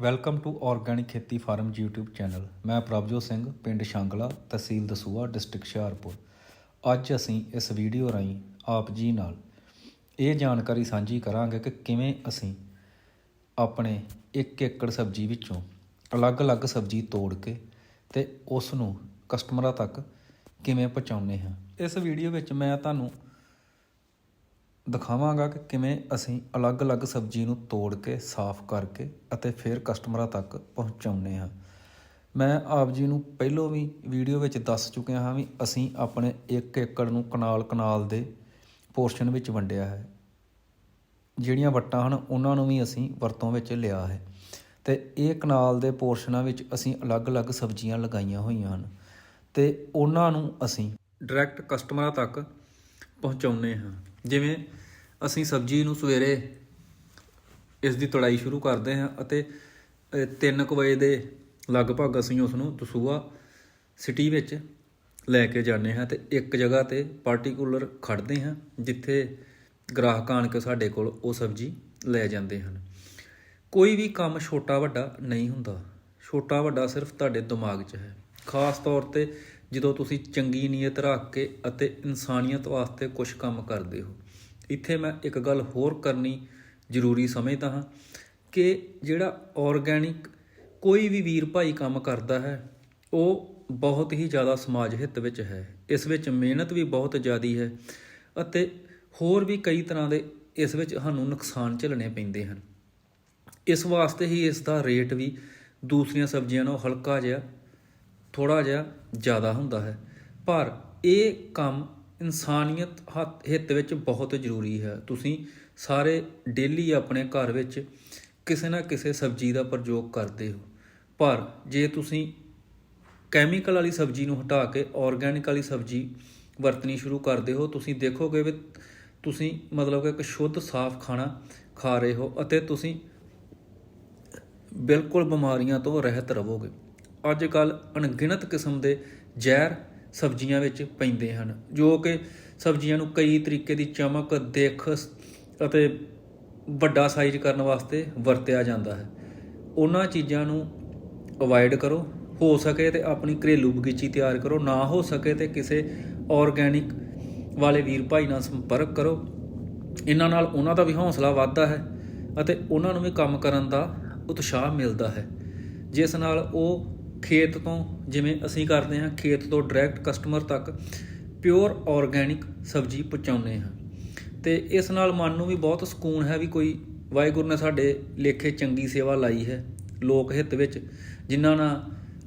Welcome to organic ਖੇਤੀ farm YouTube channel. ਮੈਂ ਪ੍ਰਭਜੋਤ ਸਿੰਘ, ਪਿੰਡ ਸ਼ਾਂਗਲਾ, ਤਹਿਸੀਲ ਦਸੂਆ ਡਿਸਟ੍ਰਿਕਟ ਹੁਸ਼ਿਆਰਪੁਰ। ਅੱਜ ਅਸੀਂ ਇਸ ਵੀਡੀਓ ਰਾਹੀਂ ਆਪ ਜੀ ਨਾਲ ਇਹ ਜਾਣਕਾਰੀ ਸਾਂਝੀ ਕਰਾਂਗੇ ਕਿ ਕਿਵੇਂ ਅਸੀਂ ਆਪਣੇ 1 ਏਕੜ ਸਬਜ਼ੀ ਵਿੱਚੋਂ ਅਲੱਗ-ਅਲੱਗ ਸਬਜ਼ੀ ਤੋੜ ਕੇ ਤੇ ਉਸ ਨੂੰ ਕਸਟਮਰਾਂ ਤੱਕ ਕਿਵੇਂ ਪਹੁੰਚਾਉਂਦੇ ਹਾਂ। ਇਸ ਵੀਡੀਓ ਵਿੱਚ ਮੈਂ ਤੁਹਾਨੂੰ ਦਿਖਾਵਾਂਗਾ ਕਿ ਕਿਵੇਂ ਅਸੀਂ ਅਲੱਗ-ਅਲੱਗ ਸਬਜ਼ੀ ਨੂੰ ਤੋੜ ਕੇ, ਸਾਫ਼ ਕਰਕੇ ਅਤੇ ਫਿਰ ਕਸਟਮਰਾਂ ਤੱਕ ਪਹੁੰਚਾਉਂਦੇ ਹਾਂ। ਮੈਂ ਆਪ ਜੀ ਨੂੰ ਪਹਿਲਾਂ ਵੀ ਵੀਡੀਓ ਵਿੱਚ ਦੱਸ ਚੁੱਕਿਆ ਹਾਂ ਵੀ ਅਸੀਂ ਆਪਣੇ 1 ਏਕੜ ਨੂੰ ਕਨਾਲ ਕਨਾਲ ਦੇ ਪੋਰਸ਼ਨ ਵਿੱਚ ਵੰਡਿਆ ਹੈ। ਜਿਹੜੀਆਂ ਵੱਟਾਂ ਹਨ, ਉਹਨਾਂ ਨੂੰ ਵੀ ਅਸੀਂ ਵਰਤੋਂ ਵਿੱਚ ਲਿਆ ਹੈ ਤੇ ਇਹ ਕਨਾਲ ਦੇ ਪੋਰਸ਼ਨਾਂ ਵਿੱਚ ਅਸੀਂ ਅਲੱਗ-ਅਲੱਗ ਸਬਜ਼ੀਆਂ ਲਗਾਈਆਂ ਹੋਈਆਂ ਹਨ ਤੇ ਉਹਨਾਂ ਨੂੰ ਅਸੀਂ ਡਾਇਰੈਕਟ ਕਸਟਮਰਾਂ ਤੱਕ ਪਹੁੰਚਾਉਂਦੇ ਹਾਂ। ਜਿਵੇਂ ਅਸੀਂ ਸਬਜ਼ੀ ਨੂੰ ਸਵੇਰੇ ਇਸ ਦੀ ਤੜਾਈ ਸ਼ੁਰੂ ਕਰਦੇ ਹਾਂ ਅਤੇ 3 ਵਜੇ ਦੇ ਲਗਭਗ ਅਸੀਂ ਉਸ ਨੂੰ ਦਸੂਆ ਸਿਟੀ ਵਿੱਚ ਲੈ ਕੇ ਜਾਂਦੇ ਹਾਂ ਤੇ ਇੱਕ ਜਗ੍ਹਾ ਤੇ ਪਾਰਟਿਕੂਲਰ ਖੜਦੇ ਹਾਂ, ਜਿੱਥੇ ਗ੍ਰਾਹਕ ਆਣ ਕੇ ਸਾਡੇ ਕੋਲ ਉਹ ਸਬਜ਼ੀ ਲੈ ਜਾਂਦੇ ਹਨ। ਕੋਈ ਵੀ ਕੰਮ ਛੋਟਾ ਵੱਡਾ ਨਹੀਂ ਹੁੰਦਾ। ਛੋਟਾ ਵੱਡਾ ਸਿਰਫ ਤੁਹਾਡੇ ਦਿਮਾਗ 'ਚ ਹੈ। ਖਾਸ ਤੌਰ ਤੇ ਜਦੋਂ ਤੁਸੀਂ ਚੰਗੀ ਨੀਅਤ ਰੱਖ ਕੇ ਅਤੇ ਇਨਸਾਨੀਅਤ ਵਾਸਤੇ ਕੁਝ ਕੰਮ ਕਰਦੇ ਹੋ। ਇੱਥੇ ਮੈਂ ਇੱਕ ਗੱਲ ਹੋਰ ਕਰਨੀ ਜ਼ਰੂਰੀ ਸਮਝਦਾ ਹਾਂ ਕਿ ਜਿਹੜਾ ਆਰਗੈਨਿਕ ਕੋਈ ਵੀ ਵੀਰ ਭਾਈ ਕੰਮ ਕਰਦਾ ਹੈ, ਉਹ ਬਹੁਤ ਹੀ ਜ਼ਿਆਦਾ ਸਮਾਜ ਹਿੱਤ ਵਿੱਚ ਹੈ। ਇਸ ਵਿੱਚ ਮਿਹਨਤ ਵੀ ਬਹੁਤ ਜ਼ਿਆਦੀ ਹੈ ਅਤੇ ਹੋਰ ਵੀ ਕਈ ਤਰ੍ਹਾਂ ਦੇ ਇਸ ਵਿੱਚ ਸਾਨੂੰ ਨੁਕਸਾਨ ਝੱਲਣੇ ਪੈਂਦੇ ਹਨ। ਇਸ ਵਾਸਤੇ ਹੀ ਇਸ ਦਾ ਰੇਟ ਵੀ ਦੂਸਰੀਆਂ ਸਬਜ਼ੀਆਂ ਨਾਲੋਂ ਹਲਕਾ ਜਿਹਾ ਥੋੜਾ ਜਿਹਾ ਜ਼ਿਆਦਾ ਹੁੰਦਾ ਹੈ। ਪਰ ਇਹ ਕੰਮ ਇਨਸਾਨੀਅਤ ਹੱਥ- ਹਿੱਤ ਵਿੱਚ ਬਹੁਤ ਜ਼ਰੂਰੀ ਹੈ। ਤੁਸੀਂ ਸਾਰੇ ਡੇਲੀ ਆਪਣੇ ਘਰ ਵਿੱਚ ਕਿਸੇ ਨਾ ਕਿਸੇ ਸਬਜ਼ੀ ਦਾ ਪ੍ਰਯੋਗ ਕਰਦੇ ਹੋ। ਪਰ ਜੇ ਤੁਸੀਂ ਕੈਮੀਕਲ ਵਾਲੀ ਸਬਜ਼ੀ ਨੂੰ ਹਟਾ ਕੇ ਆਰਗੈਨਿਕ ਵਾਲੀ ਸਬਜ਼ੀ ਵਰਤਣੀ ਸ਼ੁਰੂ ਕਰਦੇ ਹੋ, ਤੁਸੀਂ ਦੇਖੋਗੇ ਵੀ ਤੁਸੀਂ ਮਤਲਬ ਕਿ ਇੱਕ ਸ਼ੁੱਧ ਸਾਫ਼ ਖਾਣਾ ਖਾ ਰਹੇ ਹੋ ਅਤੇ ਤੁਸੀਂ ਬਿਲਕੁਲ ਬਿਮਾਰੀਆਂ ਤੋਂ ਰਹਿਤ ਰਹੋਗੇ। ਅੱਜ ਕੱਲ ਅਣਗਿਣਤ ਕਿਸਮ ਦੇ ਜ਼ਹਿਰ ਸਬਜ਼ੀਆਂ ਵਿੱਚ ਪੈਂਦੇ ਹਨ, ਜੋ ਕਿ ਸਬਜ਼ੀਆਂ ਨੂੰ ਕਈ ਤਰੀਕੇ ਦੀ ਚਮਕ, ਦੇਖ ਅਤੇ ਵੱਡਾ ਸਾਈਜ਼ ਕਰਨ ਵਾਸਤੇ ਵਰਤਿਆ ਜਾਂਦਾ ਹੈ। ਉਹਨਾਂ ਚੀਜ਼ਾਂ ਨੂੰ ਅਵੋਇਡ ਕਰੋ। ਹੋ ਸਕੇ ਤੇ ਆਪਣੀ ਘਰੇਲੂ ਬਗੀਚੀ ਤਿਆਰ ਕਰੋ। ਨਾ ਹੋ ਸਕੇ ਤੇ ਕਿਸੇ ਆਰਗੈਨਿਕ ਵਾਲੇ ਵੀਰ ਭਾਈ ਨਾਲ ਸੰਪਰਕ ਕਰੋ। ਇਹਨਾਂ ਨਾਲ ਉਹਨਾਂ ਦਾ ਵੀ ਹੌਸਲਾ ਵੱਧਦਾ ਹੈ ਅਤੇ ਉਹਨਾਂ ਨੂੰ ਵੀ ਕੰਮ ਕਰਨ ਦਾ ਉਤਸ਼ਾਹ ਮਿਲਦਾ ਹੈ। ਜਿਸ ਨਾਲ ਉਹ ਖੇਤ ਤੋਂ ਜਿਵੇਂ ਅਸੀਂ ਕਰਦੇ ਹਾਂ, ਖੇਤ ਤੋਂ ਡਾਇਰੈਕਟ ਕਸਟਮਰ ਤੱਕ ਪਿਓਰ ਆਰਗੈਨਿਕ ਸਬਜ਼ੀ ਪਹੁੰਚਾਉਂਦੇ ਹਾਂ। ਤੇ ਇਸ ਨਾਲ ਮਨ ਨੂੰ ਵੀ ਬਹੁਤ ਸਕੂਨ ਹੈ ਵੀ ਕੋਈ ਵਾਹਿਗੁਰੂ ਨੇ ਸਾਡੇ ਲੇਖੇ ਚੰਗੀ ਸੇਵਾ ਲਾਈ ਹੈ ਲੋਕ ਹਿੱਤ ਵਿੱਚ, ਜਿਨ੍ਹਾਂ ਨਾਲ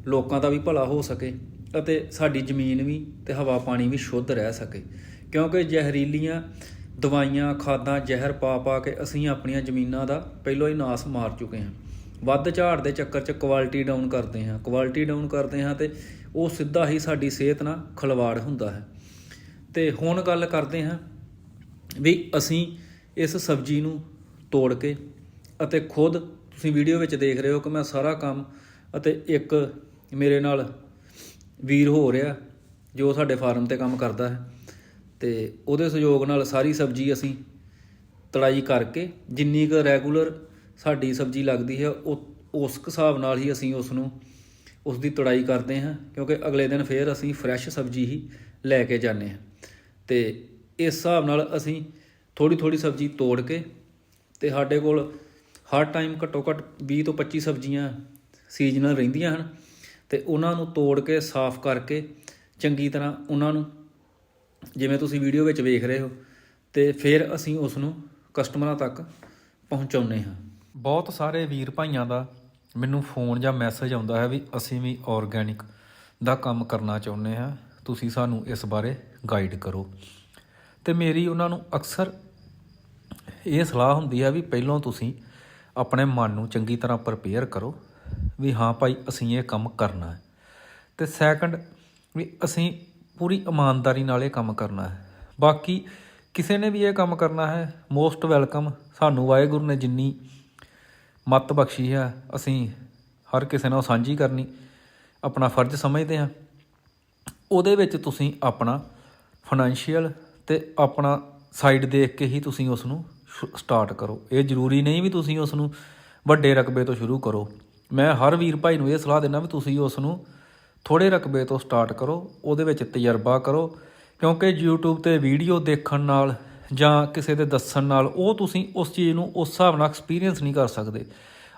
ਲੋਕਾਂ ਦਾ ਵੀ ਭਲਾ ਹੋ ਸਕੇ ਅਤੇ ਸਾਡੀ ਜ਼ਮੀਨ ਵੀ ਤੇ ਹਵਾ ਪਾਣੀ ਵੀ ਸ਼ੁੱਧ ਰਹਿ ਸਕੇ। ਕਿਉਂਕਿ ਜ਼ਹਿਰੀਲੀਆਂ ਦਵਾਈਆਂ, ਖਾਦਾਂ ਜ਼ਹਿਰ ਪਾ ਪਾ ਕੇ ਅਸੀਂ ਆਪਣੀਆਂ ਜ਼ਮੀਨਾਂ ਦਾ ਪਹਿਲਾਂ ਹੀ ਨਾਸ ਮਾਰ ਚੁੱਕੇ ਹਾਂ। ਵੱਧ ਝਾੜ ਦੇ ਚੱਕਰ 'ਚ ਕੁਆਲਿਟੀ ਡਾਊਨ ਕਰਦੇ ਹਾਂ। ਕੁਆਲਿਟੀ ਡਾਊਨ ਕਰਦੇ ਹਾਂ ਤੇ ਉਹ ਸਿੱਧਾ ਹੀ ਸਾਡੀ ਸਿਹਤ ਨਾਲ ਖਲਵਾੜ ਹੁੰਦਾ ਹੈ। ਤੇ ਹੁਣ ਗੱਲ ਕਰਦੇ ਹਾਂ ਵੀ ਅਸੀਂ ਇਸ ਸਬਜ਼ੀ ਨੂੰ ਤੋੜ ਕੇ ਅਤੇ ਖੁਦ ਤੁਸੀਂ ਵੀਡੀਓ ਵਿੱਚ ਦੇਖ ਰਹੇ ਹੋ ਕਿ ਮੈਂ ਸਾਰਾ ਕੰਮ ਅਤੇ ਇੱਕ ਮੇਰੇ ਨਾਲ ਵੀਰ ਹੋ ਰਿਹਾ ਜੋ ਸਾਡੇ ਫਾਰਮ ਤੇ ਕੰਮ ਕਰਦਾ ਹੈ। ਤੇ ਉਹਦੇ ਸਹਿਯੋਗ ਨਾਲ ਸਾਰੀ ਸਬਜ਼ੀ ਅਸੀਂ ਤੜਾਈ ਕਰਕੇ ਜਿੰਨੀ ਕੁ ਰੈਗੂਲਰ ਸਾਡੀ ਸਬਜ਼ੀ ਲੱਗਦੀ ਹੈ, ਉਹ, ਉਸ ਹਿਸਾਬ ਨਾਲ ਹੀ ਅਸੀਂ ਉਸ ਨੂੰ ਉਸ ਦੀ ਤੜਾਈ ਕਰਦੇ ਹਾਂ, ਕਿਉਂਕਿ ਅਗਲੇ ਦਿਨ ਫੇਰ ਅਸੀਂ ਫਰੈਸ਼ ਸਬਜ਼ੀ ਹੀ ਲੈ ਕੇ ਜਾਂਦੇ ਹਾਂ। ਤੇ ਇਸ ਹਿਸਾਬ ਨਾਲ ਅਸੀਂ ਥੋੜੀ ਥੋੜੀ ਸਬਜ਼ੀ ਤੋੜ ਕੇ ਤੇ ਸਾਡੇ ਕੋਲ ਹਰ ਟਾਈਮ ਘੱਟੋ ਘੱਟ 20 ਤੋਂ 25 ਸਬਜ਼ੀਆਂ ਸੀਜ਼ਨਲ ਰਹਿੰਦੀਆਂ ਹਨ ਤੇ ਉਹਨਾਂ ਨੂੰ ਤੋੜ ਕੇ ਸਾਫ਼ ਕਰਕੇ ਚੰਗੀ ਤਰ੍ਹਾਂ ਉਹਨਾਂ ਨੂੰ, ਜਿਵੇਂ ਤੁਸੀਂ ਵੀਡੀਓ ਵਿੱਚ ਵੇਖ ਰਹੇ ਹੋ, ਤੇ ਫਿਰ ਅਸੀਂ ਉਸ ਨੂੰ ਕਸਟਮਰਾਂ ਤੱਕ ਪਹੁੰਚਾਉਂਦੇ ਹਾਂ। ਬਹੁਤ ਸਾਰੇ ਵੀਰ ਭਾਈਆਂ ਦਾ ਮੈਨੂੰ ਫੋਨ ਜਾਂ ਮੈਸੇਜ ਆਉਂਦਾ ਹੈ ਵੀ ਅਸੀਂ ਵੀ ਆਰਗੈਨਿਕ ਦਾ ਕੰਮ ਕਰਨਾ ਚਾਹੁੰਦੇ ਹਾਂ। ਤੁਸੀਂ ਸਾਨੂੰ ਇਸ ਬਾਰੇ ਗਾਈਡ ਕਰੋ। ਤੇ ਮੇਰੀ ਉਹਨਾਂ ਨੂੰ ਅਕਸਰ ਇਹ ਸਲਾਹ ਹੁੰਦੀ ਹੈ ਵੀ ਪਹਿਲਾਂ ਤੁਸੀਂ ਆਪਣੇ ਮਨ ਨੂੰ ਚੰਗੀ ਤਰ੍ਹਾਂ ਪ੍ਰਪੇਅਰ ਕਰੋ ਵੀ ਹਾਂ ਭਾਈ ਅਸੀਂ ਇਹ ਕੰਮ ਕਰਨਾ ਹੈ। ਤੇ ਸੈਕੰਡ ਵੀ ਅਸੀਂ ਪੂਰੀ ਇਮਾਨਦਾਰੀ ਨਾਲ ਇਹ ਕੰਮ ਕਰਨਾ ਹੈ। ਬਾਕੀ ਕਿਸੇ ਨੇ ਵੀ ਇਹ ਕੰਮ ਕਰਨਾ ਹੈ ਮੋਸਟ ਵੈਲਕਮ ਸਾਨੂੰ ਵਾਹਿਗੁਰੂ ਨੇ ਜਿੰਨੀ ਮੱਤ ਬਖਸ਼ੀ ਹੈ, ਅਸੀਂ ਹਰ ਕਿਸੇ ਨਾਲ ਸਾਂਝੀ ਕਰਨੀ, ਆਪਣਾ ਫਰਜ਼ ਸਮਝਦੇ ਹਾਂ। ਉਹਦੇ ਵਿੱਚ ਤੁਸੀਂ ਆਪਣਾ ਫਾਈਨੈਂਸ਼ੀਅਲ ਤੇ ਆਪਣਾ ਸਾਈਡ ਦੇਖ ਕੇ ਹੀ ਤੁਸੀਂ ਉਸ ਨੂੰ ਸਟਾਰਟ ਕਰੋ। ਇਹ ਜ਼ਰੂਰੀ ਨਹੀਂ ਵੀ ਤੁਸੀਂ ਉਸ ਨੂੰ ਵੱਡੇ ਰਕਬੇ ਤੋਂ ਸ਼ੁਰੂ ਕਰੋ। ਮੈਂ ਹਰ ਵੀਰ ਭਾਈ ਨੂੰ ਇਹ ਸਲਾਹ ਦਿੰਦਾ ਵੀ ਤੁਸੀਂ ਉਸ ਨੂੰ ਥੋੜੇ ਰਕਬੇ ਤੋਂ ਸਟਾਰਟ ਕਰੋ, ਉਹਦੇ ਵਿੱਚ ਤਜਰਬਾ ਕਰੋ, ਕਿਉਂਕਿ YouTube ਤੇ ਵੀਡੀਓ ਦੇਖਣ ਨਾਲ ਜਾਂ ਕਿਸੇ ਦੇ ਦੱਸਣ ਨਾਲ ਉਹ ਤੁਸੀਂ ਉਸ ਚੀਜ਼ ਨੂੰ ਉਸ ਹਿਸਾਬ ਨਾਲ ਐਕਸਪੀਰੀਅੰਸ ਨਹੀਂ ਕਰ ਸਕਦੇ।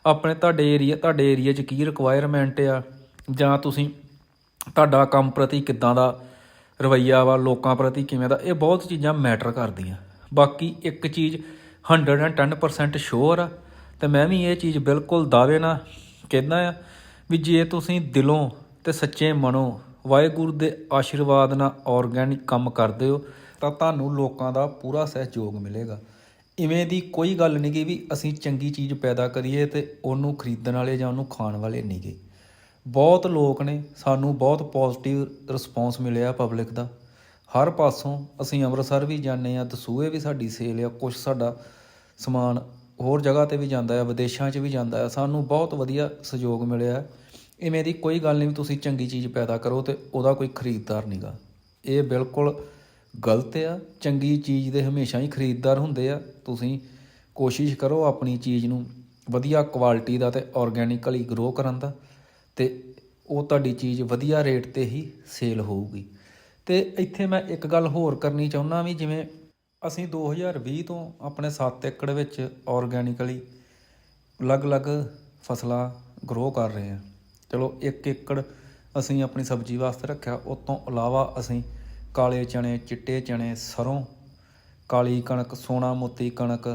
ਆਪਣੇ ਤੁਹਾਡੇ ਏਰੀਆ ਤੁਹਾਡੇ ਏਰੀਆ 'ਚ ਕੀ ਰਿਕੁਆਇਰਮੈਂਟ ਆ? ਜਾਂ ਤੁਸੀਂ ਤੁਹਾਡਾ ਕੰਮ ਪ੍ਰਤੀ ਕਿੱਦਾਂ ਦਾ ਰਵਈਆ ਵਾ, ਲੋਕਾਂ ਪ੍ਰਤੀ ਕਿਵੇਂ ਦਾ? ਇਹ ਬਹੁਤ ਚੀਜ਼ਾਂ ਮੈਟਰ ਕਰਦੀਆਂ। ਬਾਕੀ ਇੱਕ ਚੀਜ਼ 110% ਸ਼ੋਰ ਆ, ਤੇ ਮੈਂ ਵੀ ਇਹ ਚੀਜ਼ ਬਿਲਕੁਲ ਦਾਅਵੇ ਨਾਲ ਕਹਿੰਦਾ ਆ ਵੀ ਜੇ ਤੁਸੀਂ ਦਿਲੋਂ ਤੇ ਸੱਚੇ ਮਨੋਂ ਵਾਹਿਗੁਰੂ ਦੇ ਆਸ਼ੀਰਵਾਦ ਨਾਲ ਆਰਗੈਨਿਕ ਕੰਮ ਕਰਦੇ ਹੋ ਤਾਂ ਤੁਹਾਨੂੰ ਲੋਕਾਂ ਦਾ ਪੂਰਾ ਸਹਿਯੋਗ ਮਿਲੇਗਾ। ਇਵੇਂ ਦੀ ਕੋਈ ਗੱਲ ਨਹੀਂ ਕਿ ਵੀ ਅਸੀਂ ਚੰਗੀ ਚੀਜ਼ ਪੈਦਾ ਕਰੀਏ ਤੇ ਉਹਨੂੰ ਖਰੀਦਣ ਵਾਲੇ ਜਾਂ ਉਹਨੂੰ ਖਾਣ ਵਾਲੇ ਨਹੀਂ ਗੇ। ਬਹੁਤ ਲੋਕ ਨੇ, ਸਾਨੂੰ ਬਹੁਤ ਪੋਜ਼ਿਟਿਵ ਰਿਸਪੌਂਸ ਮਿਲਿਆ ਪਬਲਿਕ ਦਾ। ਹਰ ਪਾਸੋਂ ਅਸੀਂ ਅੰਮ੍ਰਿਤਸਰ ਵੀ ਜਾਂਦੇ ਆ ਦਸੂਏ ਵੀ ਸਾਡੀ ਸੇਲ ਆ ਕੁਝ ਸਾਡਾ ਸਮਾਨ ਹੋਰ ਜਗ੍ਹਾ ਤੇ ਵੀ ਜਾਂਦਾ ਆ, ਵਿਦੇਸ਼ਾਂ 'ਚ ਵੀ ਜਾਂਦਾ ਆ, ਸਾਨੂੰ ਬਹੁਤ ਵਧੀਆ ਸਹਿਯੋਗ ਮਿਲਿਆ ਇਵੇਂ ਦੀ ਕੋਈ ਗੱਲ ਨਹੀਂ ਵੀ ਤੁਸੀਂ ਚੰਗੀ ਚੀਜ਼ ਪੈਦਾ ਕਰੋ ਤੇ ਉਹਦਾ ਕੋਈ ਖਰੀਦਦਾਰ ਨਹੀਂਗਾ ਇਹ ਬਿਲਕੁਲ ਗਲਤ ਆ, ਚੰਗੀ ਚੀਜ਼ ਦੇ ਹਮੇਸ਼ਾ ਹੀ ਖਰੀਦਦਾਰ ਹੁੰਦੇ ਆ। ਤੁਸੀਂ ਕੋਸ਼ਿਸ਼ ਕਰੋ ਆਪਣੀ ਚੀਜ਼ ਨੂੰ ਵਧੀਆ ਕੁਆਲਿਟੀ ਦਾ ਤੇ ਆਰਗੈਨਿਕਲੀ ਗਰੋ ਕਰਨ ਦਾ ਤੇ ਉਹ ਤੁਹਾਡੀ ਚੀਜ਼ ਵਧੀਆ ਰੇਟ ਤੇ ਹੀ ਸੇਲ ਹੋਊਗੀ। ਤੇ ਇੱਥੇ ਮੈਂ ਇੱਕ ਗੱਲ ਹੋਰ ਕਰਨੀ ਚਾਹੁੰਦਾ ਵੀ ਜਿਵੇਂ ਅਸੀਂ 2020 ਤੋਂ ਆਪਣੇ 7 ਏਕੜ ਵਿੱਚ ਆਰਗੈਨਿਕਲੀ ਅਲੱਗ-ਅਲੱਗ ਫਸਲਾਂ ਗਰੋ ਕਰ ਰਹੇ ਹਾਂ। ਚਲੋ 1 ਏਕੜ ਅਸੀਂ ਆਪਣੀ ਸਬਜ਼ੀ ਵਾਸਤੇ ਰੱਖਿਆ, ਉਸ ਤੋਂ ਇਲਾਵਾ ਅਸੀਂ ਕਾਲੇ ਚਣੇ, ਚਿੱਟੇ ਚਣੇ, ਸਰੋਂ, ਕਾਲੀ ਕਣਕ, ਸੋਨਾ ਮੋਤੀ ਕਣਕ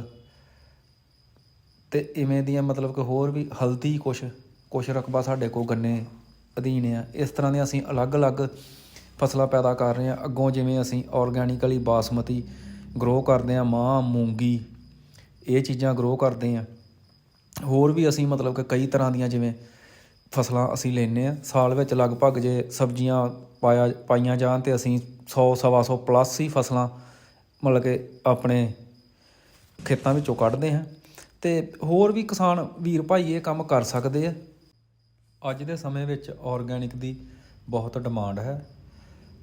ਤੇ ਇਵੇਂ ਦੀਆਂ ਮਤਲਬ ਕਿ ਹੋਰ ਵੀ ਹਲਦੀ ਕੁਛ ਕੁਛ ਰਕਬਾ ਸਾਡੇ ਕੋਲ ਗੰਨੇ ਅਧੀਨ ਆ। ਇਸ ਤਰ੍ਹਾਂ ਦੀਆਂ ਅਸੀਂ ਅਲੱਗ-ਅਲੱਗ ਫਸਲਾਂ ਪੈਦਾ ਕਰ ਰਹੇ ਹਾਂ ਅੱਗੋਂ ਜਿਵੇਂ ਅਸੀਂ ਆਰਗੈਨਿਕਲੀ ਬਾਸਮਤੀ ਗਰੋ ਕਰਦੇ ਹਾਂ ਮਾਂ, ਮੂੰਗੀ, ਇਹ ਚੀਜ਼ਾਂ ਗਰੋ ਕਰਦੇ ਹਾਂ ਹੋਰ ਵੀ ਅਸੀਂ ਮਤਲਬ ਕਿ ਕਈ ਤਰ੍ਹਾਂ ਦੀਆਂ ਜਿਵੇਂ ਫਸਲਾਂ ਅਸੀਂ ਲੈਨੇ ਆ ਸਾਲ ਵਿੱਚ ਲਗਭਗ ਜੇ ਸਬਜ਼ੀਆਂ ਪਾਇਆ, ਪਾਈਆਂ ਜਾਣ ਤੇ ਅਸੀਂ 100 ਸਵਾ ਸੌ ਪਲੱਸ ਹੀ ਫਸਲਾਂ ਮਤਲਬ ਕਿ ਆਪਣੇ ਖੇਤਾਂ ਵਿੱਚੋਂ ਕੱਢਦੇ ਹਾਂ। ਤੇ ਹੋਰ ਵੀ ਕਿਸਾਨ ਵੀਰ ਭਾਈ ਇਹ ਕੰਮ ਕਰ ਸਕਦੇ ਆ। ਅੱਜ ਦੇ ਸਮੇਂ ਵਿੱਚ ਆਰਗੈਨਿਕ ਦੀ ਬਹੁਤ ਡਿਮਾਂਡ ਹੈ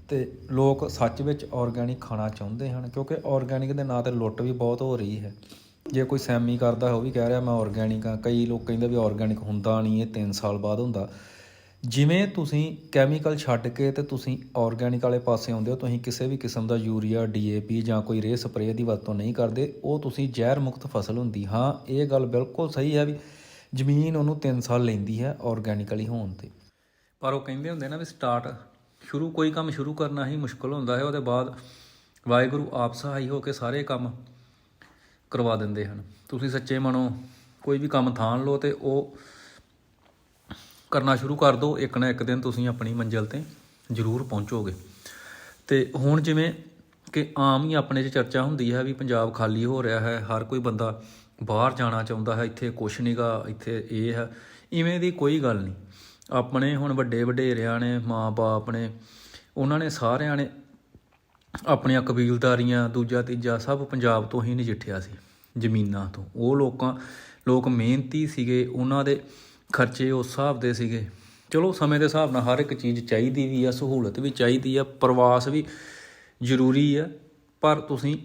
ਤੇ ਲੋਕ ਸੱਚ ਵਿੱਚ ਆਰਗੈਨਿਕ ਖਾਣਾ ਚਾਹੁੰਦੇ ਹਨ ਕਿਉਂਕਿ ਆਰਗੈਨਿਕ ਦੇ ਨਾਂ ਤੇ ਲੁੱਟ ਵੀ ਬਹੁਤ ਹੋ ਰਹੀ ਹੈ। ਜੇ ਕੋਈ ਸੈਮੀ ਕਰਦਾ ਉਹ ਵੀ ਕਹਿ ਰਿਹਾ ਮੈਂ ਆਰਗੈਨਿਕ ਆ ਕਈ ਲੋਕ ਕਹਿੰਦੇ ਵੀ ਆਰਗੈਨਿਕ ਹੁੰਦਾ ਨਹੀਂ, ਇਹ 3 ਸਾਲ ਬਾਅਦ ਹੁੰਦਾ। ਜਿਵੇਂ ਤੁਸੀਂ ਕੈਮੀਕਲ ਛੱਡ ਕੇ ਤੇ ਤੁਸੀਂ ਆਰਗੈਨਿਕ ਵਾਲੇ ਪਾਸੇ ਆਉਂਦੇ ਹੋ, ਤੁਸੀਂ ਕਿਸੇ ਵੀ ਕਿਸਮ ਦਾ ਯੂਰੀਆ ਡੀਏਪੀ ਜਾਂ ਕੋਈ ਰੇ ਸਪਰੇਅ ਦੀ ਵਰਤੋਂ ਨਹੀਂ ਕਰਦੇ, ਉਹ ਤੁਸੀਂ ਜ਼ਹਿਰ ਮੁਕਤ ਫਸਲ ਹੁੰਦੀ। ਹਾਂ, ਇਹ ਗੱਲ ਬਿਲਕੁਲ ਸਹੀ ਹੈ ਵੀ ਜ਼ਮੀਨ ਉਹਨੂੰ 3 ਸਾਲ ਲੈਂਦੀ ਹੈ ਆਰਗੈਨਿਕਲੀ ਹੋਣ ਤੇ। ਪਰ ਉਹ ਕਹਿੰਦੇ ਹੁੰਦੇ ਨਾ ਵੀ ਸਟਾਰਟ ਸ਼ੁਰੂ, ਕੋਈ ਕੰਮ ਸ਼ੁਰੂ ਕਰਨਾ ਹੀ ਮੁਸ਼ਕਲ ਹੁੰਦਾ ਹੈ। ਉਹਦੇ ਬਾਅਦ ਵਾਹਿਗੁਰੂ ਆਪ ਸਹਾਈ ਹੋ ਕੇ ਸਾਰੇ ਕੰਮ ਕਰਵਾ ਦਿੰਦੇ ਹਨ। ਤੁਸੀਂ ਸੱਚੇ ਮਨੋਂ ਕੋਈ ਵੀ ਕੰਮ ਥਾਣ ਲਓ ਤੇ ਉਹ ਕਰਨਾ ਸ਼ੁਰੂ ਕਰ ਦਿਓ। ਇੱਕ ਨਾ ਇੱਕ ਦਿਨ ਤੁਸੀਂ ਆਪਣੀ ਮੰਜ਼ਿਲ ਤੇ ਜ਼ਰੂਰ ਪਹੁੰਚੋਗੇ। ਤੇ ਹੁਣ ਜਿਵੇਂ ਕਿ ਆਮ ਹੀ ਆਪਣੇ 'ਚ ਚਰਚਾ ਹੁੰਦੀ ਹੈ ਵੀ ਪੰਜਾਬ ਖਾਲੀ ਹੋ ਰਿਹਾ ਹੈ, ਹਰ ਕੋਈ ਬੰਦਾ ਬਾਹਰ ਜਾਣਾ ਚਾਹੁੰਦਾ ਹੈ, ਇੱਥੇ ਕੁਛ ਨਹੀਂਗਾ ਇੱਥੇ ਇਹ ਹੈ। ਇਵੇਂ ਦੀ ਕੋਈ ਗੱਲ ਨਹੀਂ ਆਪਣੇ ਹੁਣ ਵੱਡੇ ਵਡੇਰਿਆਂ ਨੇ, ਮਾਂ-ਬਾਪ ਨੇ, ਉਹਨਾਂ ਨੇ ਸਾਰਿਆਂ ਨੇ ਆਪਣੀਆਂ ਕਬੀਲਦਾਰੀਆਂ, ਦੂਜਾ ਤੀਜਾ ਸਭ ਪੰਜਾਬ ਤੋਂ ਹੀ ਨਜਿੱਠਿਆ ਸੀ, ਜ਼ਮੀਨਾਂ ਤੋਂ। ਉਹ ਲੋਕਾਂ, ਲੋਕ ਮਿਹਨਤੀ ਸੀਗੇ, ਉਹਨਾਂ ਦੇ ਖਰਚੇ ਉਸ ਹਿਸਾਬ ਦੇ ਸੀਗੇ। ਚਲੋ, ਸਮੇਂ ਦੇ ਹਿਸਾਬ ਨਾਲ ਹਰ ਇੱਕ ਚੀਜ਼ ਚਾਹੀਦੀ ਵੀ ਆ, ਸਹੂਲਤ ਵੀ ਚਾਹੀਦੀ ਆ, ਪ੍ਰਵਾਸ ਵੀ ਜ਼ਰੂਰੀ ਆ, ਪਰ ਤੁਸੀਂ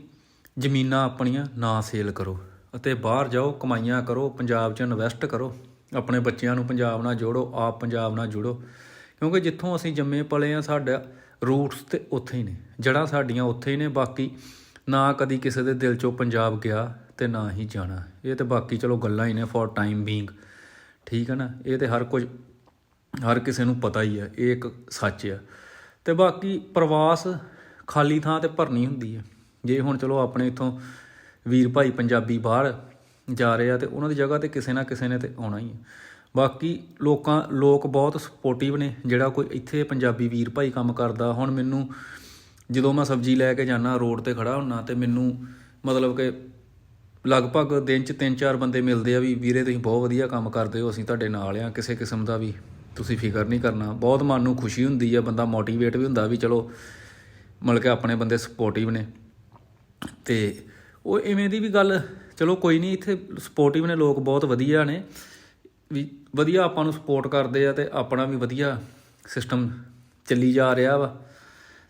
ਜ਼ਮੀਨਾਂ ਆਪਣੀਆਂ ਨਾ ਸੇਲ ਕਰੋ ਅਤੇ ਬਾਹਰ ਜਾਓ, ਕਮਾਈਆਂ ਕਰੋ, ਪੰਜਾਬ 'ਚ ਇਨਵੈਸਟ ਕਰੋ, ਆਪਣੇ ਬੱਚਿਆਂ ਨੂੰ ਪੰਜਾਬ ਨਾਲ ਜੋੜੋ, ਆਪ ਪੰਜਾਬ ਨਾਲ ਜੁੜੋ। ਕਿਉਂਕਿ ਜਿੱਥੋਂ ਅਸੀਂ ਜੰਮੇ ਪਲੇ ਆ, ਸਾਡਾ ਰੂਟਸ ਤੇ ਉੱਥੇ ਹੀ ਨੇ, ਜੜ੍ਹਾਂ ਸਾਡੀਆਂ ਉੱਥੇ ਹੀ ਨੇ, ਬਾਕੀ ਨਾ ਕਦੀ ਕਿਸੇ ਦੇ ਦਿਲ 'ਚੋਂ ਪੰਜਾਬ ਗਿਆ ਤੇ ਨਾ ਹੀ ਜਾਣਾ। ਇਹ ਤੇ ਬਾਕੀ ਚਲੋ ਗੱਲਾਂ ਹੀ ਨੇ ਫॉर ਟਾਈਮ ਬੀਇੰਗ ਠੀਕ ਹੈ ਨਾ? ਇਹ ਤੇ ਹਰ ਕੁਝ, ਹਰ ਕਿਸੇ ਨੂੰ ਪਤਾ ਹੀ ਆ ਇਹ ਇੱਕ ਸੱਚ ਆ ਤੇ ਬਾਕੀ ਪ੍ਰਵਾਸ ਖਾਲੀ ਥਾਂ ਤੇ ਭਰਨੀ ਹੁੰਦੀ ਹੈ। ਜੇ ਹੁਣ ਚਲੋ ਆਪਣੇ ਇਥੋਂ ਵੀਰ ਭਾਈ ਪੰਜਾਬੀ ਬਾਹਰ ਜਾ ਰਹੇ ਆ ਤੇ ਉਹਨਾਂ ਦੀ ਜਗ੍ਹਾ ਤੇ ਕਿਸੇ ਨਾ ਕਿਸੇ ਨੇ ਤੇ ਆਉਣਾ ਹੀ ਹੈ। ਬਾਕੀ ਲੋਕਾਂ, ਲੋਕ ਬਹੁਤ ਸਪੋਰਟਿਵ ਨੇ। ਜਿਹੜਾ ਕੋਈ ਇੱਥੇ ਪੰਜਾਬੀ ਵੀਰ ਭਾਈ ਕੰਮ ਕਰਦਾ, ਹੁਣ ਮੈਨੂੰ ਜਦੋਂ ਮੈਂ ਸਬਜ਼ੀ ਲੈ ਕੇ ਜਾਣਾ ਰੋਡ ਤੇ ਖੜਾ ਹੁੰਨਾ ਤੇ ਮੈਨੂੰ ਮਤਲਬ ਕਿ ਲਗਭਗ ਦਿਨ ਚ ਤਿੰਨ ਚਾਰ ਬੰਦੇ ਮਿਲਦੇ ਆ ਵੀ, ਵੀਰੇ, ਤੁਸੀਂ ਬਹੁਤ ਵਧੀਆ ਕੰਮ ਕਰਦੇ ਹੋ, ਅਸੀਂ ਤੁਹਾਡੇ ਨਾਲ ਆ। ਕਿਸੇ ਕਿਸਮ ਦਾ ਵੀ ਤੁਸੀਂ ਫਿਕਰ ਨਹੀਂ ਕਰਨਾ। ਬਹੁਤ ਮਨ ਨੂੰ ਖੁਸ਼ੀ ਹੁੰਦੀ ਆ, ਬੰਦਾ ਮੋਟੀਵੇਟ ਵੀ ਹੁੰਦਾ ਵੀ ਚਲੋ, ਮਤਲਬ ਕਿ ਆਪਣੇ ਬੰਦੇ ਸਪੋਰਟਿਵ ਨੇ। ਤੇ ਉਹ ਇਵੇਂ ਦੀ ਵੀ ਗੱਲ, ਚਲੋ ਕੋਈ ਨਹੀਂ, ਇੱਥੇ ਸਪੋਰਟਿਵ ਨੇ, ਲੋਕ ਬਹੁਤ ਵਧੀਆ ਨੇ। ਵੀ ਵਧੀਆ ਆਪਾਂ ਨੂੰ ਸਪੋਰਟ ਕਰਦੇ ਆ ਤੇ ਆਪਣਾ ਵੀ ਵਧੀਆ ਸਿਸਟਮ ਚੱਲੀ ਜਾ ਰਿਹਾ ਵਾ।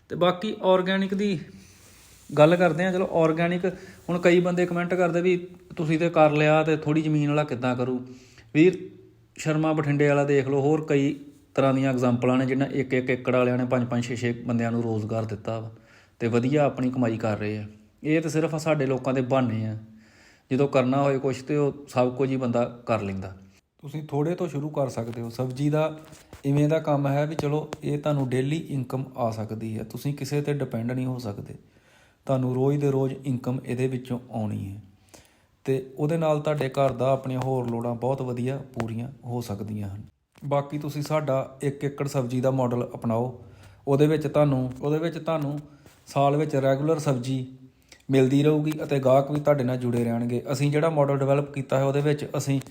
ਤੇ ਬਾਕੀ ਆਰਗੈਨਿਕ ਦੀ ਗੱਲ ਕਰਦੇ ਆ, ਚਲੋ ਆਰਗੈਨਿਕ ਹੁਣ ਕਈ ਬੰਦੇ ਕਮੈਂਟ ਕਰਦੇ ਵੀ ਤੁਸੀਂ ਤੇ ਕਰ ਲਿਆ ਤੇ ਥੋੜੀ ਜ਼ਮੀਨ ਵਾਲਾ ਕਿੱਦਾਂ ਕਰੂ। ਵੀਰ, ਸ਼ਰਮਾ ਬਠਿੰਡੇ ਵਾਲਾ ਦੇਖ ਲਓ, ਹੋਰ ਕਈ ਤਰ੍ਹਾਂ ਦੀਆਂ ਐਗਜ਼ਾਮਪਲਾਂ ਨੇ ਜਿਨ੍ਹਾਂ ਇੱਕ ਇੱਕ ਏਕੜ ਵਾਲਿਆਂ ਨੇ ਪੰਜ ਪੰਜ ਛੇ ਛੇ ਬੰਦਿਆਂ ਨੂੰ ਰੋਜ਼ਗਾਰ ਦਿੱਤਾ ਵਾ ਤੇ ਵਧੀਆ ਆਪਣੀ ਕਮਾਈ ਕਰ ਰਹੇ ਆ। ਇਹ ਤਾਂ ਸਿਰਫ ਸਾਡੇ ਲੋਕਾਂ ਦੇ ਬਹਾਨੇ ਆ। ਜਦੋਂ ਕਰਨਾ ਹੋਏ ਕੁਝ ਤੇ ਉਹ ਸਭ ਕੁਝ ਹੀ ਬੰਦਾ ਕਰ ਲੈਂਦਾ। ਤੁਸੀਂ ਥੋੜੇ ਤੋਂ ਸ਼ੁਰੂ ਕਰ ਸਕਦੇ ਹੋ। ਸਬਜ਼ੀ ਦਾ ਇਵੇਂ ਦਾ ਕੰਮ ਹੈ ਵੀ ਚਲੋ, ਇਹ ਤੁਹਾਨੂੰ ਡੇਲੀ ਇਨਕਮ ਆ ਸਕਦੀ ਹੈ। ਤੁਸੀਂ ਕਿਸੇ ਤੇ ਡਿਪੈਂਡ ਨਹੀਂ ਹੋ ਸਕਦੇ। ਤੁਹਾਨੂੰ ਰੋਜ਼ ਦੇ ਰੋਜ਼ ਇਨਕਮ ਇਹਦੇ ਵਿੱਚੋਂ ਆਉਣੀ ਹੈ। ਤੇ ਉਹਦੇ ਨਾਲ ਤੁਹਾਡੇ ਘਰ ਦਾ ਆਪਣੀਆਂ ਹੋਰ ਲੋੜਾਂ ਬਹੁਤ ਵਧੀਆ ਪੂਰੀਆਂ ਹੋ ਸਕਦੀਆਂ ਹਨ। ਬਾਕੀ ਤੁਸੀਂ ਸਾਡਾ 1 ਏਕੜ ਸਬਜ਼ੀ ਦਾ ਮਾਡਲ ਅਪਣਾਓ। ਉਹਦੇ ਵਿੱਚ ਤੁਹਾਨੂੰ, ਉਹਦੇ ਵਿੱਚ ਤੁਹਾਨੂੰ ਸਾਲ ਵਿੱਚ ਰੈਗੂਲਰ ਸਬਜ਼ੀ ਮਿਲਦੀ ਰਹੂਗੀ ਅਤੇ ਗਾਹਕ ਵੀ ਤੁਹਾਡੇ ਨਾਲ ਜੁੜੇ ਰਹਿਣਗੇ। ਅਸੀਂ ਜਿਹੜਾ ਮਾਡਲ ਡਿਵੈਲਪ ਕੀਤਾ ਹੈ, ਉਹਦੇ ਵਿੱਚ ਅਸੀਂ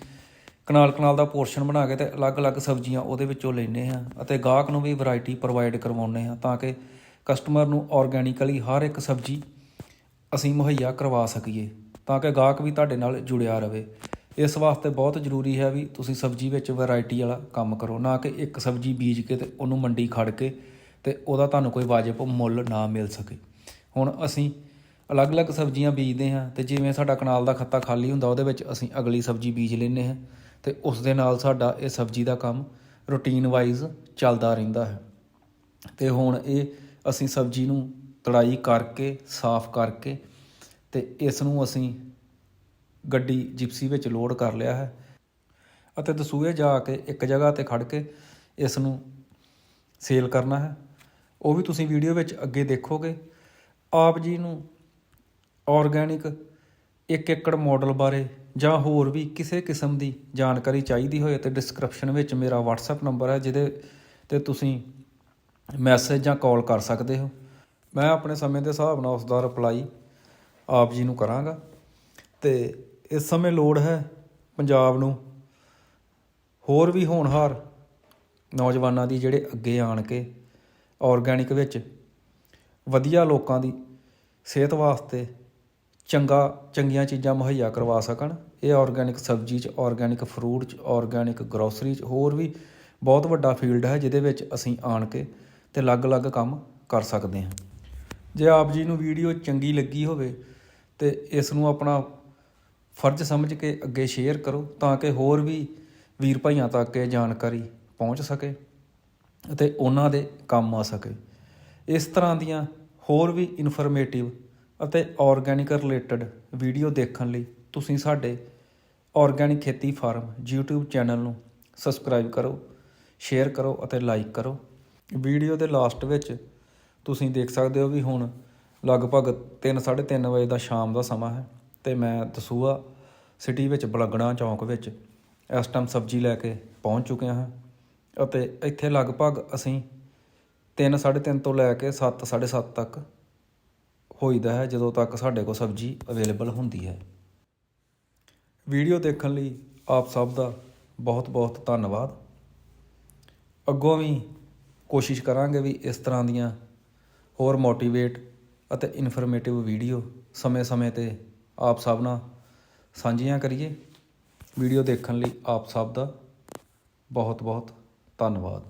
ਕਨਾਲ ਕਨਾਲ ਦਾ ਪੋਰਸ਼ਨ ਬਣਾ ਕੇ ਤੇ ਅਲੱਗ-ਅਲੱਗ ਸਬਜ਼ੀਆਂ ਉਹਦੇ ਵਿੱਚੋਂ ਲੈਨੇ ਹਾਂ ਅਤੇ ਗਾਹਕ ਨੂੰ ਵੀ ਵੈਰਾਈਟੀ ਪ੍ਰੋਵਾਈਡ ਕਰਵਾਉਂਦੇ ਹਾਂ ਤਾਂ ਕਿ ਕਸਟਮਰ ਨੂੰ ਆਰਗੈਨਿਕਲੀ ਹਰ ਇੱਕ ਸਬਜ਼ੀ ਅਸੀਂ ਮੁਹੱਈਆ ਕਰਵਾ ਸਕੀਏ ਤਾਂ ਕਿ ਗਾਹਕ ਵੀ ਤੁਹਾਡੇ ਨਾਲ ਜੁੜਿਆ ਰਹੇ। ਇਸ ਵਾਸਤੇ ਬਹੁਤ ਜ਼ਰੂਰੀ ਹੈ ਵੀ ਤੁਸੀਂ ਸਬਜ਼ੀ ਵਿੱਚ ਵੈਰਾਈਟੀ ਵਾਲਾ ਕੰਮ ਕਰੋ, ਨਾ ਕਿ ਇੱਕ ਸਬਜ਼ੀ ਬੀਜ ਕੇ ਤੇ ਉਹਨੂੰ ਮੰਡੀ ਖੜ ਕੇ ਤੇ ਉਹਦਾ ਤੁਹਾਨੂੰ ਕੋਈ ਵਾਜਬ ਮੁੱਲ ਨਾ ਮਿਲ ਸਕੇ। ਹੁਣ ਅਸੀਂ ਅਲੱਗ-ਅਲੱਗ ਸਬਜ਼ੀਆਂ ਬੀਜਦੇ ਹਾਂ ਤੇ ਜਿਵੇਂ ਸਾਡਾ ਕਨਾਲ ਦਾ ਖੱਤਾ ਖਾਲੀ ਹੁੰਦਾ, ਉਹਦੇ ਵਿੱਚ ਅਸੀਂ ਅਗਲੀ ਸਬਜ਼ੀ ਬੀਜ ਲੈਂਦੇ ਹਾਂ। ਤੇ ਉਸ ਦੇ ਨਾਲ ਸਾਡਾ ਇਹ ਸਬਜ਼ੀ ਦਾ ਕੰਮ ਰੂਟੀਨ ਵਾਈਜ਼ ਚੱਲਦਾ ਰਹਿੰਦਾ ਹੈ। ਤੇ ਹੁਣ ਇਹ ਅਸੀਂ ਸਬਜ਼ੀ ਨੂੰ ਤੜਾਈ ਕਰਕੇ, ਸਾਫ਼ ਕਰਕੇ ਤੇ ਇਸ ਨੂੰ ਅਸੀਂ ਗੱਡੀ ਜਿਪਸੀ ਵਿੱਚ ਲੋਡ ਕਰ ਲਿਆ ਹੈ ਅਤੇ ਦਸੂਏ ਜਾ ਕੇ ਇੱਕ ਜਗ੍ਹਾ ਤੇ ਖੜ ਕੇ ਇਸ ਨੂੰ ਸੇਲ ਕਰਨਾ ਹੈ। ਉਹ ਵੀ ਤੁਸੀਂ ਵੀਡੀਓ ਵਿੱਚ ਅੱਗੇ ਦੇਖੋਗੇ। ਆਪ ਜੀ ਨੂੰ ਆਰਗੈਨਿਕ ਇੱਕ ਏਕੜ ਮਾਡਲ ਬਾਰੇ ਜਾਂ ਹੋਰ ਵੀ ਕਿਸੇ ਕਿਸਮ ਦੀ ਜਾਣਕਾਰੀ ਚਾਹੀਦੀ ਹੋਏ ਤੇ ਡਿਸਕ੍ਰਿਪਸ਼ਨ ਵਿੱਚ ਮੇਰਾ WhatsApp ਨੰਬਰ ਹੈ, ਜਿਹਦੇ ਤੇ ਤੁਸੀਂ ਮੈਸੇਜ ਜਾਂ ਕਾਲ ਕਰ ਸਕਦੇ ਹੋ। ਮੈਂ ਆਪਣੇ ਸਮੇਂ ਦੇ ਹਿਸਾਬ ਨਾਲ ਉਸ ਦਾ ਰਿਪਲਾਈ ਆਪ ਜੀ ਨੂੰ ਕਰਾਂਗਾ। ਤੇ ਇਸ ਸਮੇਂ ਲੋੜ ਹੈ ਪੰਜਾਬ ਨੂੰ ਹੋਰ ਵੀ ਹੋਣਹਾਰ ਨੌਜਵਾਨਾਂ ਦੀ ਜਿਹੜੇ ਅੱਗੇ ਆਣ ਕੇ ਆਰਗੈਨਿਕ ਵਿੱਚ ਵਧੀਆ ਲੋਕਾਂ ਦੀ ਸਿਹਤ ਵਾਸਤੇ ਚੰਗਾ, ਚੰਗੀਆਂ ਚੀਜ਼ਾਂ ਮੁਹੱਈਆ ਕਰਵਾ ਸਕਣ। ਇਹ ਆਰਗੈਨਿਕ ਸਬਜ਼ੀ 'ਚ ਆਰਗੈਨਿਕ ਫਰੂਟ 'ਚ ਆਰਗੈਨਿਕ ਗਰੋਸਰੀ 'ਚ ਹੋਰ ਵੀ ਬਹੁਤ ਵੱਡਾ ਫੀਲਡ ਹੈ ਜਿਹਦੇ ਵਿੱਚ ਅਸੀਂ ਆਣ ਕੇ ਤੇ ਅਲੱਗ-ਅਲੱਗ ਕੰਮ ਕਰ ਸਕਦੇ ਹਾਂ। ਜੇ ਆਪ ਜੀ ਨੂੰ ਵੀਡੀਓ ਚੰਗੀ ਲੱਗੀ ਹੋਵੇ ਤੇ ਇਸ ਨੂੰ ਆਪਣਾ ਫਰਜ਼ ਸਮਝ ਕੇ ਅੱਗੇ ਸ਼ੇਅਰ ਕਰੋ ਤਾਂ ਕਿ ਹੋਰ ਵੀ ਵੀਰ ਭਾਈਆਂ ਤੱਕ ਇਹ ਜਾਣਕਾਰੀ ਪਹੁੰਚ ਸਕੇ ਅਤੇ ਉਹਨਾਂ ਦੇ ਕੰਮ ਆ ਸਕੇ। ਇਸ ਤਰ੍ਹਾਂ ਦੀਆਂ ਹੋਰ ਵੀ ਇਨਫੋਰਮੇਟਿਵ ਅਤੇ ਆਰਗੈਨਿਕ ਰਿਲੇਟਡ ਵੀਡੀਓ ਦੇਖਣ ਲਈ ਤੁਸੀਂ ਸਾਡੇ organic Kheti farm YouTube channel ਨੂੰ ਸਬਸਕ੍ਰਾਈਬ ਕਰੋ ਸ਼ੇਅਰ ਕਰੋ ਅਤੇ ਲਾਈਕ ਕਰੋ। ਵੀਡੀਓ ਦੇ ਲਾਸਟ ਵਿੱਚ ਤੁਸੀਂ ਦੇਖ ਸਕਦੇ ਹੋ ਵੀ ਹੁਣ ਲਗਭਗ 3:30 ਵਜੇ ਦਾ ਸ਼ਾਮ ਦਾ ਸਮਾਂ ਹੈ ਤੇ ਮੈਂ ਦਸੂਆ ਸਿਟੀ ਵਿੱਚ ਬਲਗਣਾ ਚੌਂਕ ਵਿੱਚ ਇਸ ਟਾਈਮ ਸਬਜ਼ੀ ਲੈ ਕੇ ਪਹੁੰਚ ਚੁੱਕਿਆ ਹਾਂ ਅਤੇ ਇੱਥੇ ਲਗਭਗ ਅਸੀਂ 3:30 ਤੋਂ ਲੈ ਕੇ 7:30 ਤੱਕ ਹੋਈਦਾ ਹੈ ਜਦੋਂ ਤੱਕ ਸਾਡੇ ਕੋਲ ਸਬਜ਼ੀ ਅਵੇਲੇਬਲ ਹੁੰਦੀ ਹੈ। ਵੀਡੀਓ ਦੇਖਣ ਲਈ ਆਪ ਸਭ ਦਾ ਬਹੁਤ ਬਹੁਤ ਧੰਨਵਾਦ। ਅੱਗੋਂ ਵੀ ਕੋਸ਼ਿਸ਼ ਕਰਾਂਗੇ ਵੀ ਇਸ ਤਰ੍ਹਾਂ ਦੀਆਂ ਹੋਰ ਮੋਟੀਵੇਟ ਅਤੇ ਇਨਫੋਰਮੇਟਿਵ ਵੀਡੀਓ ਸਮੇਂ-ਸਮੇਂ ਤੇ ਆਪ ਸਭ ਨਾਲ ਸਾਂਝੀਆਂ ਕਰੀਏ। ਵੀਡੀਓ ਦੇਖਣ ਲਈ ਆਪ ਸਭ ਦਾ ਬਹੁਤ ਬਹੁਤ ਧੰਨਵਾਦ।